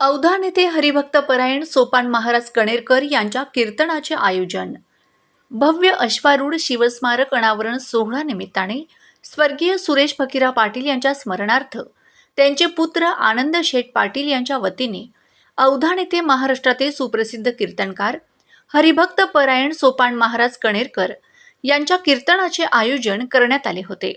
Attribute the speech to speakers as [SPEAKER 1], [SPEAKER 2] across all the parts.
[SPEAKER 1] औधा येथे हरिभक्त परायण सोपान महाराज कणेरकर यांच्या कीर्तनाचे आयोजन. भव्य अश्वारूढ शिवस्मारक अनावरण सोहळा निमित्ताने स्वर्गीय सुरेश फकीरा पाटील यांच्या स्मरणार्थ त्यांचे पुत्र आनंद शेठ पाटील यांच्या वतीने अवधान येथे महाराष्ट्रातील सुप्रसिद्ध कीर्तनकार हरिभक्त परायण सोपान महाराज कणेरकर यांच्या कीर्तनाचे आयोजन करण्यात आले होते.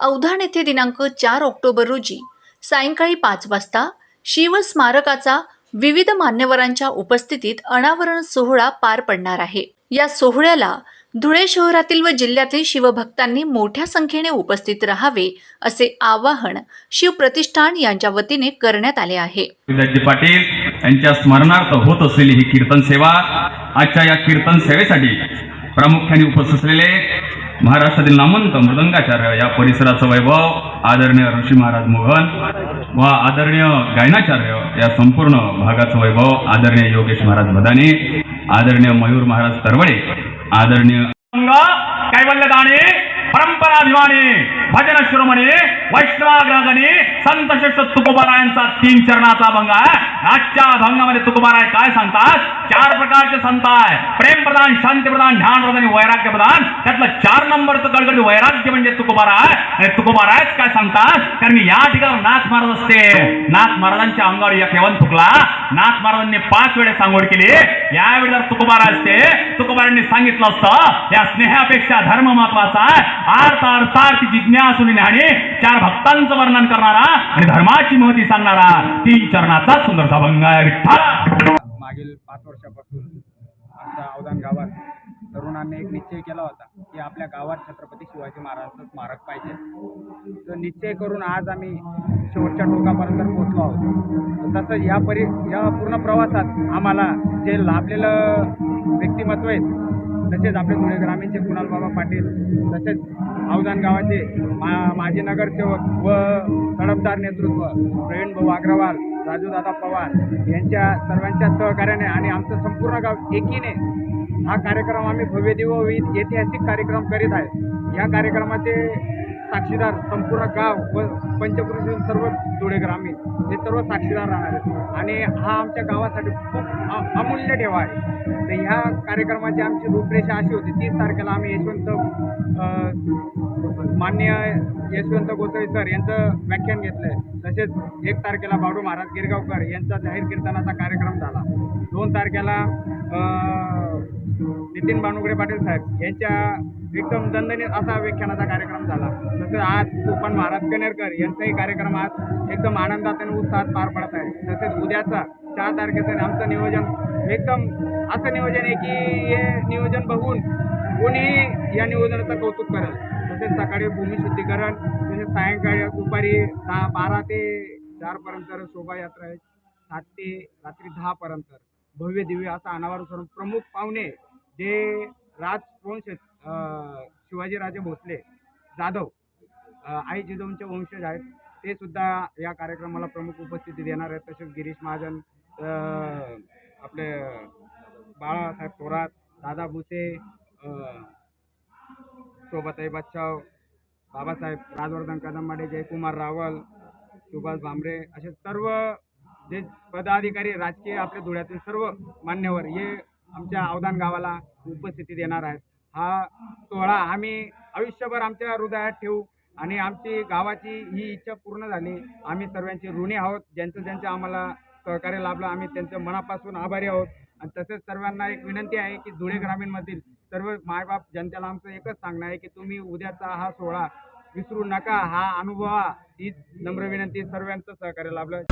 [SPEAKER 1] औधाण येथे दिनांक चार ऑक्टोबर रोजी सायंकाळी पाच वाजता शिवस्मारकाचा विविध मान्यवरांच्या उपस्थितीत अनावरण सोहळा पार पडणार आहे. या सोहळ्याला धुळे शहरातील व जिल्ह्यातील शिवभक्तांनी मोठ्या संख्येने उपस्थित राहावे असे आवाहन शिवप्रतिष्ठान यांच्या वतीने करण्यात आले आहे.
[SPEAKER 2] पाटील यांच्या स्मरणार्थ होत असलेली ही कीर्तन सेवा आजच्या या कीर्तन सेवेसाठी प्रामुख्याने उपस्थित असलेले महाराष्ट्रातील नामंत मृदंगाचार्य या परिसराचं वैभव आदरणीय ऋषी महाराज मोहन व आदरणीय गायनाचार्य या संपूर्ण भागाचं वैभव आदरणीय योगेश महाराज भदाने आदरणीय मयूर महाराज तरवडे आदरणीय काय कैवल्यदाने परंपराभिमानी भजन शिरोमणी वैष्णवाग्रगणी संत श्रेष्ठ तुकोबारायांचा तीन चरणाचा अभंग आहे. आजच्या अभंगामध्ये तुकोबाराय काय सांगतात? चार प्रकारचे संत आहे प्रेम प्रधान शांती प्रधान ध्यान प्रधान आणि वैराग्य प्रधान त्यातलं चार नंबरचं कडकडी वैराग्य म्हणजे तुकोबाराय. आहे आणि तुकोबारायच काय सांगतात? कारण या ठिकाणी नाथ महाराज असते. नाथ महाराजांच्या अंगावर एक यवन थुकला नाथ महाराजांनी पाच वेळेस सांगोड केली. यावेळी जर तुकोबारा असते तुकोबारांनी सांगितलं असतं या स्नेहापेक्षा धर्म महत्त्वाचा आहे. आर्थ अर्थार्थी असून आणि चार भक्तांचं वर्णन करणारा आणि धर्माची महती सांगणारा तीन चरणाचा सुंदर भंग आहे. विठ्ठल
[SPEAKER 3] मागील पाच वर्षापासून आमच्या अवधान गावात तरुणांनी एक निश्चय केला होता की आपल्या गावात छत्रपती शिवाजी महाराजांचं स्मारक पाहिजे. तर निश्चय करून आज आम्ही शेवटच्या टोकापर्यंत पोहोचलो आहोत. तसं तसंच या परि या पूर्ण प्रवासात आम्हाला जे लाभलेलं व्यक्तिमत्व आहेत तसेच आपले धुळे ग्रामीणचे कुणाल बाबा पाटील तसेच अवदान गावाचे मा माजी नगरसेवक व तडफदार नेतृत्व प्रवीण भाऊ अग्रवाल राजूदादा पवार यांच्या सर्वांच्या सहकार्याने आणि आमचं संपूर्ण गाव एकीने हा कार्यक्रम आम्ही भव्यदिव्य वी- ऐतिहासिक कार्यक्रम करीत आहे. या कार्यक्रमाचे साक्षीदार संपूर्ण गाव व पंचकृषी सर्व जुळे ग्रामीण हे सर्व साक्षीदार राहणार आहेत. आणि हा आमच्या गावासाठी खूप अ- अमूल्य ठेवा आहे. तर ह्या कार्यक्रमाची आमची रूपरेषा अशी होती तीस तारखेला आम्ही यशवंत मान्य माननीय यशवंत गोसावी सर यांचं व्याख्यान घेतलं आहे तसेच एक तारखेला बाडू महाराज गिरगावकर यांचा जाहीर कीर्तनाचा कार्यक्रम झाला. दोन तारखेला नितीन बानुगडे पाटील साहेब यांच्या एकदम दणदणीत असा व्याख्यानाचा कार्यक्रम झाला. तसेच आज कोकण महाराज कनेरकर यांचाही कार्यक्रम आज एकदम आनंदात आणि उत्साहात पार पडत आहे. तसेच उद्याचा चार तारखेचं आमचं नियोजन एकदम असं नियोजन आहे की हे नियोजन बघून कोणीही या नियोजनाचं कौतुक करेल. तसेच सकाळी भूमिशुद्धीकरण तसेच सायंकाळी दुपारी दहा बारा ते चारपर्यंत शोभायात्रा आहे. सात ते रात्री दहापर्यंत भव्य दिव्य असा अनावर करून प्रमुख पाहुणे जे राजवंश शिवाजीराजे भोसले जाधव आई जिजाऊंचे वंशज आहेत. ते सुद्धा या कार्यक्रमाला प्रमुख उपस्थिती देणार आहेत. तसेच गिरीश महाजन आपले बाळासाहेब थोरात दादा भुसे अं, शोभाताई बाबासाहेब राजवर्धन कदमवाडे जयकुमार रावल सुभाष भामरे असे सर्व जे पदाधिकारी राजकीय आपल्या धुळ्यातील सर्व मान्यवर हे आमच्या अवदान गावाला उपस्थिती देणार आहेत. हा सोहळा आम्ही आयुष्यभर आमच्या हृदयात ठेवू आणि आमची गावाची ही इच्छा पूर्ण झाली. आम्ही सर्वांची ऋणी आहोत. ज्यांचं ज्यांचं आम्हाला सहकार्य लाभलं आम्ही त्यांचं मनापासून आभारी आहोत. आणि तसेच सर्वांना एक विनंती आहे की धुळे ग्रामीणमधील सर्व मायबाप जनतेला आमचं एकच सांगणं आहे की तुम्ही उद्याचा हा सोहळा विसरू नका. हा अनुभवा हीच नम्र विनंती सर्वांचं सहकार्य लाभलं.